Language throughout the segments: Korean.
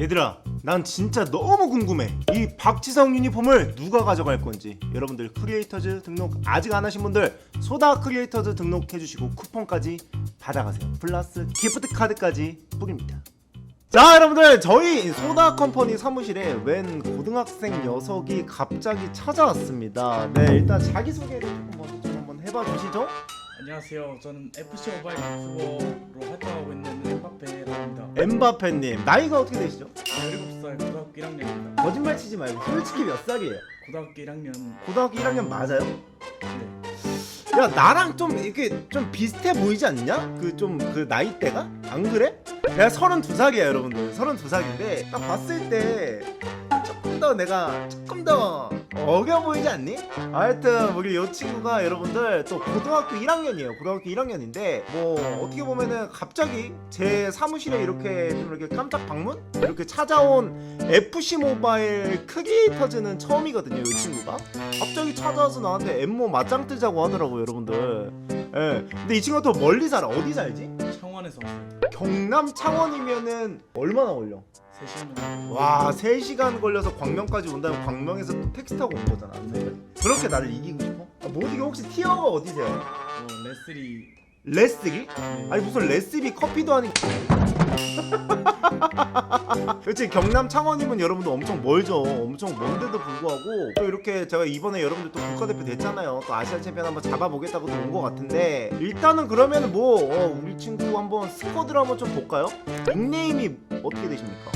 얘들아 난 진짜 너무 궁금해. 이 박지성 유니폼을 누가 가져갈 건지. 여러분들 크리에이터즈 등록 아직 안 하신 분들 소다 크리에이터즈 등록해 주시고 쿠폰까지 받아가세요. 플러스 기프트 카드까지 뿌립니다. 자 여러분들 저희 소다 컴퍼니 사무실에 웬 고등학생 녀석이 갑자기 찾아왔습니다. 네 일단 자기소개를 조금 먼저 좀 한번 해봐 주시죠 안녕하세요. 저는 FC 모바일 유튜버로 활동하고 있는 엠바페라고 합니다. 엠바페님 나이가 어떻게 되시죠? 17살 고등학교 1학년입니다. 거짓말 치지 말고 솔직히 몇 살이에요? 고등학교 1학년 고등학교 1학년 맞아요? 네. 야 나랑 좀 이렇게 좀 비슷해 보이지 않냐? 그 좀 그 나이대가? 안 그래? 내가 32살이야 여러분들 32살인데 딱 봤을 때 조금 더 내가 조금 더 어겨 보이지 않니? 하여튼 우리 이 친구가 여러분들 또 고등학교 1학년이에요 고등학교 1학년인데 뭐 어떻게 보면은 갑자기 제 사무실에 이렇게 좀 이렇게 깜짝 방문? 이렇게 찾아온 FC 모바일 크리에이터즈는 처음이거든요 이 친구가 갑자기 찾아와서 나한테 엠모 맞짱 뜨자고 하더라고요 여러분들 예 근데 이 친구가 또 멀리 살아 어디 살지? 창원에서 왔어요. 경남 창원이면은 얼마나 걸려? 3시간 정도. 와 3시간 걸려서 광명까지 온다면 광명에서 또 택시 타고 온 거잖아 그렇게 나를 이기고 싶어? 아, 못 이겨 혹시 티어가 어디세요? 어, 레슬이 레스기? 네. 아니 무슨 레스비 커피도 아니고 그렇지 경남 창원이면 여러분들 엄청 멀죠 엄청 먼데도 불구하고 또 이렇게 제가 이번에 여러분들 또 국가대표 됐잖아요 또 아시아 챔피언 한번 잡아보겠다고 온 것 같은데 일단은 그러면 뭐 어, 우리 친구 한번 스쿼드를 한번 좀 볼까요? 닉네임이 어떻게 되십니까?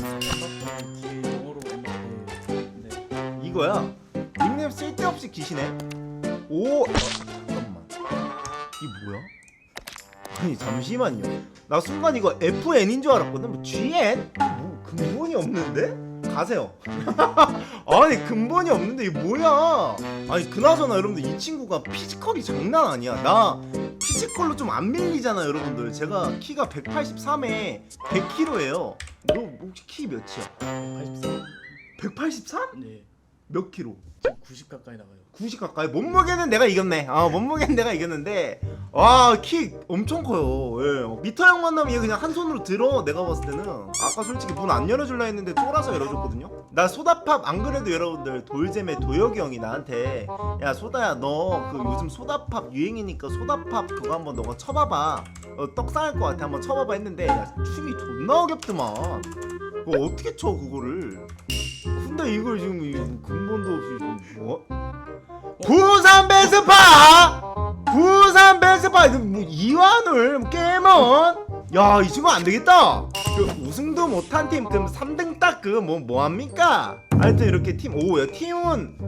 이거야 닉네임 쓸데없이 기시네 오 어, 잠깐만 이 뭐야? 아니 잠시만요 나 순간 이거 FN인 줄 알았거든 뭐 GN? 뭐 근본이 없는데? 가세요 아니 근본이 없는데 이게 뭐야 아니 그나저나 여러분들 이 친구가 피지컬이 장난 아니야 나 피지컬로 좀 안 밀리잖아 여러분들 제가 키가 183에 100kg예요 너 혹시 키 몇이야? 83. 183? 네. 몇 킬로? 지금 90 가까이 나가요. 90 가까이? 몸무게는 내가 이겼네. 아 몸무게는 내가 이겼는데 와 키 엄청 커요. 예. 미터 형 만나면 얘 그냥 한 손으로 들어 내가 봤을 때는. 아까 솔직히 문 안 열어줄라 했는데 쫄아서 열어줬거든요. 나 소다팝 안 그래도 여러분들 돌잼의 도혁이 형이 나한테 야 소다야 너 그 요즘 소다팝 유행이니까 소다팝 그거 한번 너가 쳐봐봐. 어, 떡 상할 것 같아. 한번 쳐봐봐 했는데 야 춤이 존나 어렵더만. 그거 어떻게 쳐 그거를 근데 이걸 지금 이 근본도 없이 지금 뭐? 부산 베스파! 부산 베스파! 뭐 이완을 깨먼? 야, 이 친구 안 되겠다. 그 우승도 못한 팀, 그럼 3등 딱 그 뭐 뭐 합니까? 하여튼 이렇게 팀, 오, 야, 팀은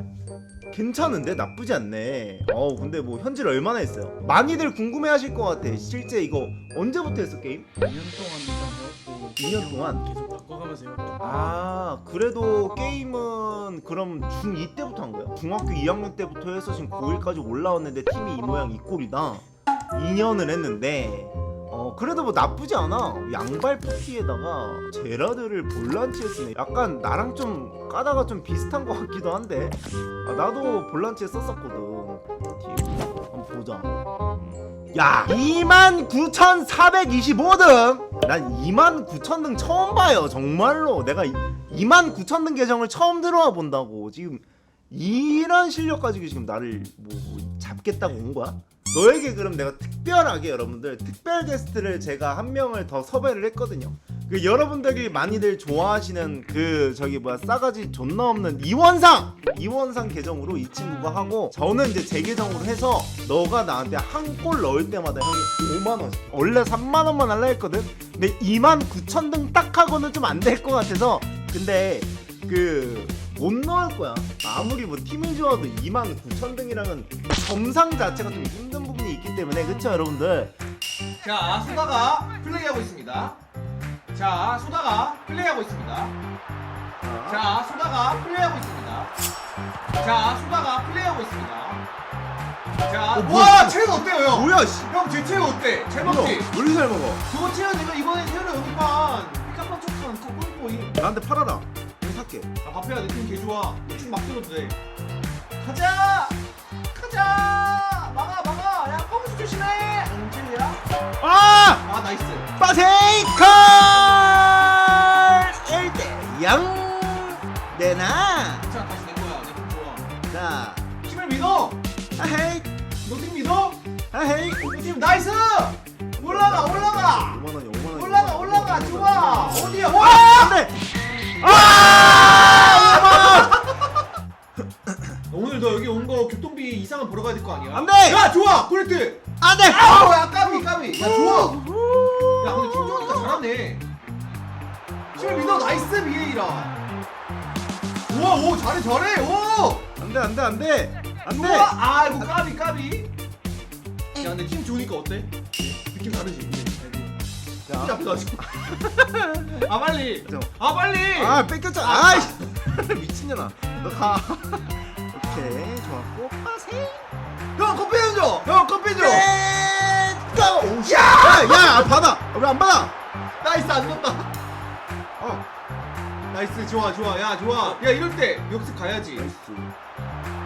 괜찮은데 나쁘지 않네. 어, 근데 뭐 현질 얼마나 했어요? 많이들 궁금해하실 것 같아. 실제 이거 언제부터 했어 게임? 2년 동안 일단 배웠고 2년 동안? 계속 해요. 아 그래도 게임은 그럼 중2 때부터 한 거야? 중학교 2학년 때부터 해서 지금 고1까지 올라왔는데 팀이 이 모양 이 꼴이다? 2년을 했는데 어 그래도 뭐 나쁘지 않아. 양발 푸티에다가 제라드를 볼란치에 쓰네. 약간 나랑 좀 까다가 좀 비슷한 것 같기도 한데. 아, 나도 볼란치에 썼었거든. 팀 한번 보자. 야 29,425등 난 29,000등 처음 봐요 정말로. 내가 29,000등 계정을 처음 들어와 본다고. 지금 이런 실력 가지고 지금 나를 뭐, 뭐 잡겠다고 온 거야? 너에게 그럼 내가 특별하게 여러분들 특별 게스트를 제가 한 명을 더 섭외를 했거든요 그 여러분들이 많이들 좋아하시는 그 저기 뭐야 싸가지 존나 없는 이원상! 이원상 계정으로 이 친구가 하고 저는 이제 제 계정으로 해서 너가 나한테 한 골 넣을 때마다 형이 5만 원 원래 3만 원만 할라 했거든? 근데 2만 9천 등 딱 하고는 좀 안 될 것 같아서 근데 그 못 넣을 거야. 아무리 뭐 팀이 좋아도 2만 9천 등이랑은 점상 자체가 좀 힘든 부분이 있기 때문에 그쵸 여러분들? 자, 소다가 플레이하고 있습니다. 자, 소다가 플레이하고 있습니다. 자, 소다가 플레이하고 있습니다. 자, 소다가 플레이하고 있습니다. 자, 어, 뭐야, 와. 체육 어때요, 형? 뭐야 씨 형, 제 체육 어때? 잘 먹지? 왜 이렇게 잘 먹어 저거 체육 내가 이번에 태어나 여기만 삐까뻔 쳤던 그 꿀보이. 나한테 팔아라 내가 살게 아, 밥해야 돼. 팀개 좋아. 춤막 들어도 돼. 가자! 가자! 막아, 막아! 야, 펌스 조심해! 엉질이야? 아! 아, 나이스. 빠세이컬 팀 나이스! 올라가 올라가! 5만 원이 5만 원 올라가 올라가 좋아! 어디야? 와! 안돼 아 오늘 너 여기 온 거 교통비 이상은 보러 가야 될 거 아니야? 안 돼! 야 좋아! 그랬대 안돼! 아우 야 까비 까비. 야 좋아! 야 근데 팀 좋으니까 잘하네. 팀을 믿어 나이스 미에이라. 우와 오 잘해 잘해 오! 안돼 안돼 안돼! 안돼! 아이고 까비 까비 야 근데 팀 좋으니까 어때? 느낌 다르지? 팀 자, 앞에 가지고. 아 빨리! 저. 아 빨리! 아 뺏겼잖아. 아 이씨. 미친년아. 너 가. 오케이 좋았고. 파세 형 커피 줘! 형 커피 줘! 고! 야! 야 받아. 왜안 받아. 나이스 안 줬다. 어. 나이스 좋아 좋아. 야 좋아. 야 이럴 때 역습 가야지. 나이스.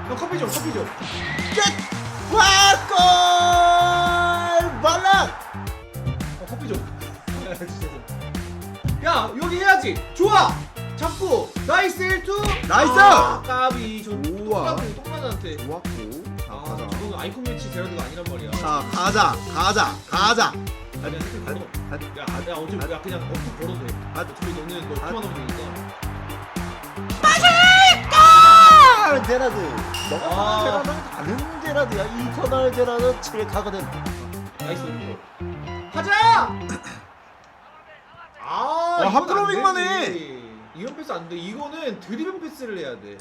형 커피 줘 커피 줘. 끝! 와 골! 발락! 어, 커피 줘 야, 진짜 줘. 야 여기 해야지. 좋아. 잡고 나이스 1투. 나이스! 아, 까비 저 우와. 똥까비 똥만한테 좋았고. 자 아 가자. 저거는 아이콘 매치 제라드가 아니란 말이야. 자 가자 가자 가자. 아니야 댓글 걸어 아, 야, 야 어차피 야 그냥 어떻게 걸어도 돼. 아, 어차피 너는 너 아. 키만 하면 되니까 아, 제라드 너가 아. 사는 제라드는 다른 제라드야 이터널 제라드 7가거든 나이스 오른쪽 하자! 아, 아, 이건 핫드로밍만 안. 되지. 이런 패스 안 돼. 이거는 드리블 패스를 해야 돼.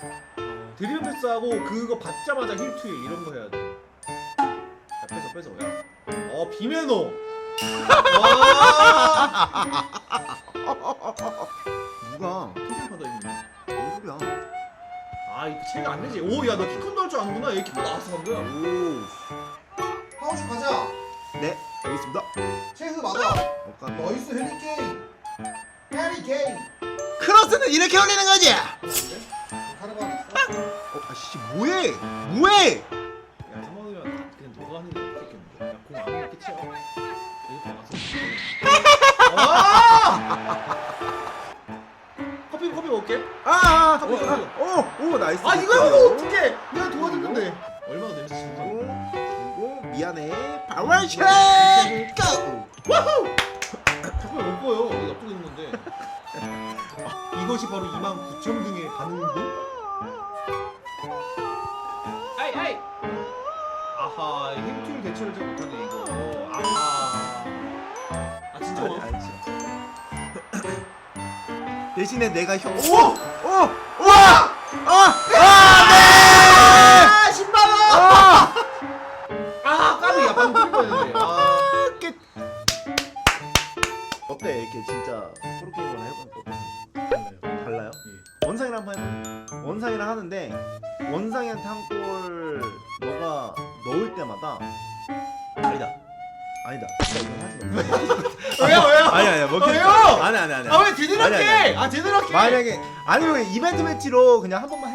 드리블 패스하고 그거 받자마자 힐 투일 이런 거 해야 돼. 야, 뺏어 뺏어. 야. 어, 비메노. 와! 누가 킹받아 있네. 뭔 소리야 아, 이거 체가 안 되지. 오, 야, 너 키컨도 할 줄 아는구나. 얘 키컨 나왔어 방금. 오 하우스 가자. 네, 알겠습니다. 체스 맞아. 어, 너이스 해리 케인. 해리 케인. 크로스는 이렇게 올리는 거지? 카르바스. 어, 아씨, 뭐해? 뭐해? 야, 상원이면 그냥 너가 하는 게 없겠는데. 야, 공안 하는 게 끝이야. 여기 나가서. 커피 커피 먹을게. 아, 아, 커피, 커피. 어, 오, 오, 나이스. 아, 이거 형 어떡해? 내가 도와줬는데. 얼마나 오, 좋다. 그리고 미안해. 파워샷. 고! 와우! 자꾸 못 보여. 납두고 있는 건데. 이것이 바로 2만 9천 등의 반응도? 아이 아이. 아하, 힘툴 대처를 잘 못하네 이거. 아하. 아 진짜 아니, 뭐? 아니, 진짜. 대신에 내가 형. 오, 오, 와, 아, 아, 네. 아 10만 원. 아, 아 방금 틀 뻔했는데. 아. 끝. 어때? 이렇게 진짜 프로게이머를 해보니까 어때? 달라요? 원상이랑 한번 해봐. 원상이랑 하는데 원상이한테 한골 너가 넣을 때마다 아니다. 아니다. 나 이거 하지 마. 왜요 왜요? 아니 아니야. 왜요? 아니 아니 아니. 아왜 뒤늦게? 아니, 아니. 아 뒤늦게? 만약에 아니면 이벤트 매치로 그냥 한 번만